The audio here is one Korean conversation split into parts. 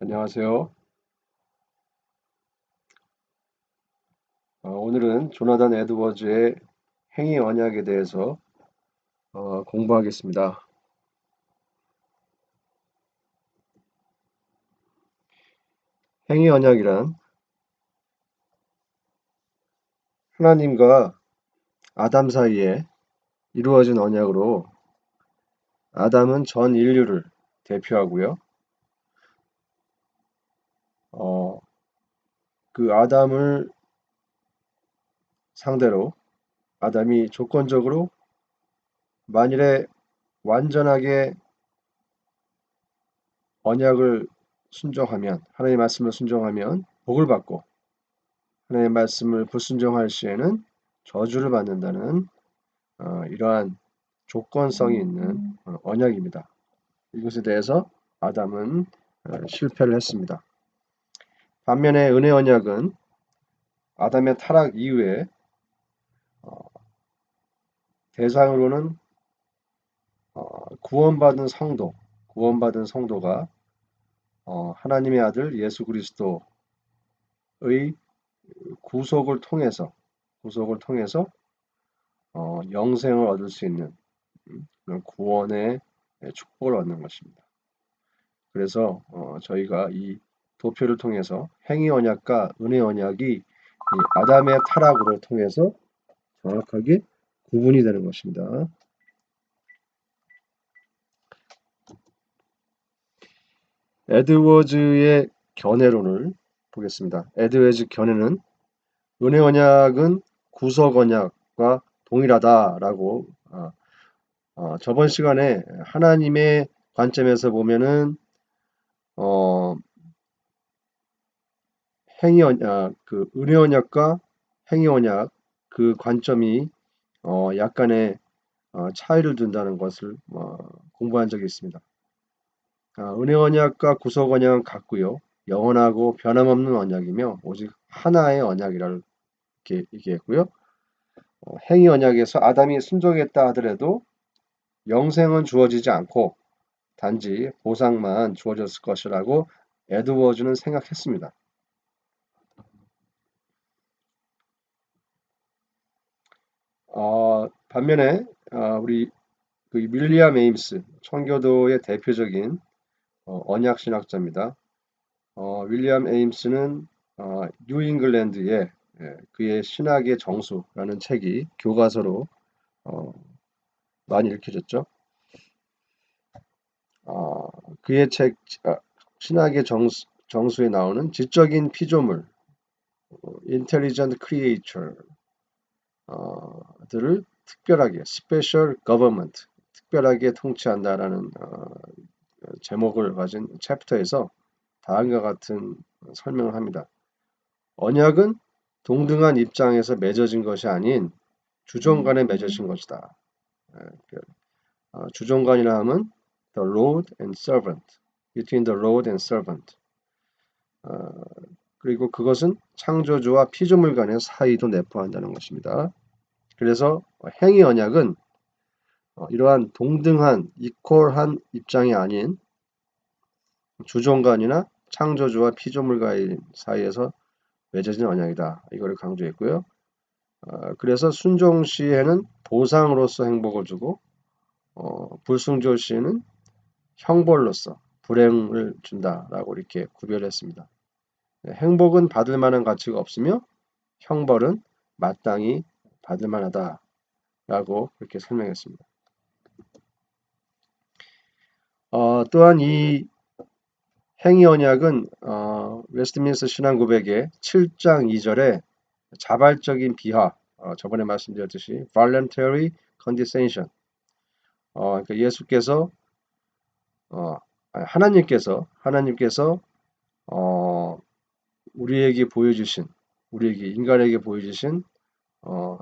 안녕하세요. 어, 오늘은 조나단 에드워즈의 행위 언약에 대해서 어, 공부하겠습니다. 행위 언약이란 하나님과 아담 사이에 이루어진 언약으로 아담은 전 인류를 대표하고요. 어, 그 아담을 상대로 아담이 조건적으로 만일에 완전하게 언약을 순종하면 하나님의 말씀을 순종하면 복을 받고 하나님의 말씀을 불순종할 시에는 저주를 받는다는 어, 이러한 조건성이 있는 어, 언약입니다. 이것에 대해서 아담은 어, 실패를 했습니다. 반면에 은혜 언약은 아담의 타락 이후에 어, 대상으로는 어, 구원받은 성도, 구원받은 성도가 어, 하나님의 아들 예수 그리스도의 구속을 통해서 구속을 통해서 어, 영생을 얻을 수 있는 음, 구원의 축복을 얻는 것입니다. 그래서 어, 저희가 이 도표를 통해서 행위 언약과 은혜 언약이 아담의 타락으로 통해서 정확하게 구분이 되는 것입니다. 에드워즈의 견해론을 보겠습니다. 에드워즈 견해는 은혜 언약은 구속 언약과 동일하다라고 어, 어, 저번 시간에 하나님의 관점에서 보면은 어, 행위 언약, 아, 그 은혜 언약과 행위 언약 그 관점이 어, 약간의 어, 차이를 둔다는 것을 어, 공부한 적이 있습니다. 아, 은혜 언약과 구속 언약은 같고요. 영원하고 변함없는 언약이며 오직 하나의 언약이라고 이렇게 얘기했고요. 어, 행위 언약에서 아담이 순종했다 하더라도 영생은 주어지지 않고 단지 보상만 주어졌을 것이라고 에드워즈는 생각했습니다. 어, 반면에 어, 우리 그 윌리엄 에임스 청교도의 대표적인 어, 언약 신학자입니다. 어, 윌리엄 에임스는 어, 뉴잉글랜드의 예, 그의 신학의 정수라는 책이 교과서로 어, 많이 읽혀졌죠. 어, 그의 책 아, 신학의 정수, 정수에 나오는 지적인 피조물 (intelligent creature) 어, 들을 특별하게 special government 특별하게 통치한다라는 어, 제목을 가진 챕터에서 다음과 같은 설명을 합니다. 언약은 동등한 입장에서 맺어진 것이 아닌 주종 간에 맺어진 것이다. 예, 그, 어, 주종 간이라 하면 the Lord and servant, between the Lord and servant. 어, 그리고 그것은 창조주와 피조물 간의 사이도 내포한다는 것입니다. 그래서 행위 언약은 어, 이러한 동등한 이퀄한 입장이 아닌 주종간이나 창조주와 피조물 사이에서 맺어진 언약이다. 이거를 강조했고요. 어, 그래서 순종 시에는 보상으로서 행복을 주고 어, 불순종 시에는 형벌로서 불행을 준다라고 이렇게 구별했습니다. 네, 행복은 받을 만한 가치가 없으며 형벌은 마땅히 받을 만하다 라고 그렇게 설명했습니다. 어, 또한 이 행위 언약은 어, 웨스트민스 신앙 고백의 7장 2절에 자발적인 비하, 어, 저번에 말씀드렸듯이 voluntary condescension, 어, 그러니까 예수께서 어, 하나님께서 하나님께서 어, 우리에게 보여주신 우리에게 인간에게 보여주신 어,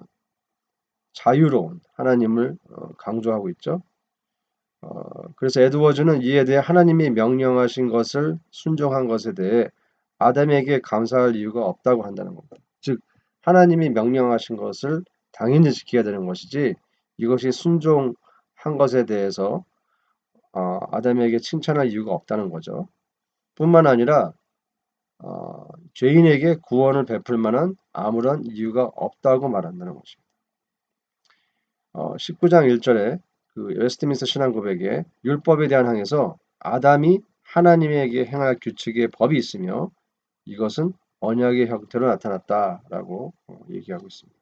자유로운 하나님을 어, 강조하고 있죠. 어, 그래서 에드워즈는 이에 대해 하나님이 명령하신 것을 순종한 것에 대해 아담에게 감사할 이유가 없다고 한다는 겁니다. 즉 하나님이 명령하신 것을 당연히 지켜야 되는 것이지 이것이 순종한 것에 대해서 어, 아담에게 칭찬할 이유가 없다는 거죠. 뿐만 아니라 어, 죄인에게 구원을 베풀 만한 아무런 이유가 없다고 말한다는 것입니다. 어, 19장 1절에 그 웨스트민스터 신앙 고백에 율법에 대한 항에서 아담이 하나님에게 행할 규칙의 법이 있으며 이것은 언약의 형태로 나타났다라고 어, 얘기하고 있습니다.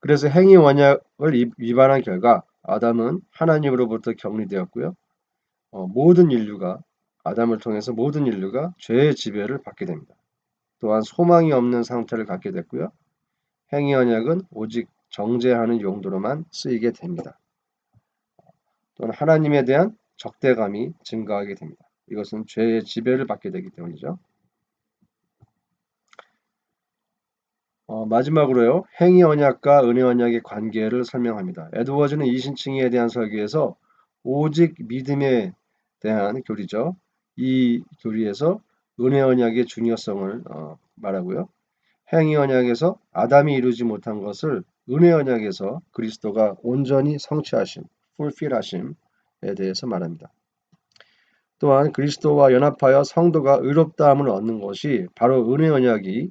그래서 행위 원약을 위반한 결과 아담은 하나님으로부터 격리되었고요. 어, 모든 인류가 아담을 통해서 모든 인류가 죄의 지배를 받게 됩니다. 또한 소망이 없는 상태를 갖게 됐고요. 행위 언약은 오직 정죄하는 용도로만 쓰이게 됩니다. 또는 하나님에 대한 적대감이 증가하게 됩니다. 이것은 죄의 지배를 받게 되기 때문이죠. 어, 마지막으로요. 행위 언약과 은혜 언약의 관계를 설명합니다. 에드워즈는 이 신칭에 대한 설교에서 오직 믿음에 대한 교리죠. 이 교리에서 은혜 언약의 중요성을 어, 말하고요. 행위 언약에서 아담이 이루지 못한 것을 은혜 언약에서 그리스도가 온전히 성취하심, 풀필하심에 대해서 말합니다. 또한 그리스도와 연합하여 성도가 의롭다함을 얻는 것이 바로 은혜 언약이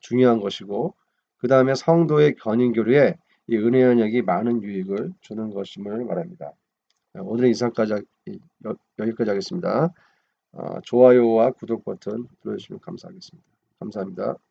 중요한 것이고 그 다음에 성도의 견인 교류에 이 은혜 언약이 많은 유익을 주는 것임을 말합니다. 오늘은 이상까지 여기까지 하겠습니다. 어, 좋아요와 구독 버튼 눌러주시면 감사하겠습니다. 감사합니다.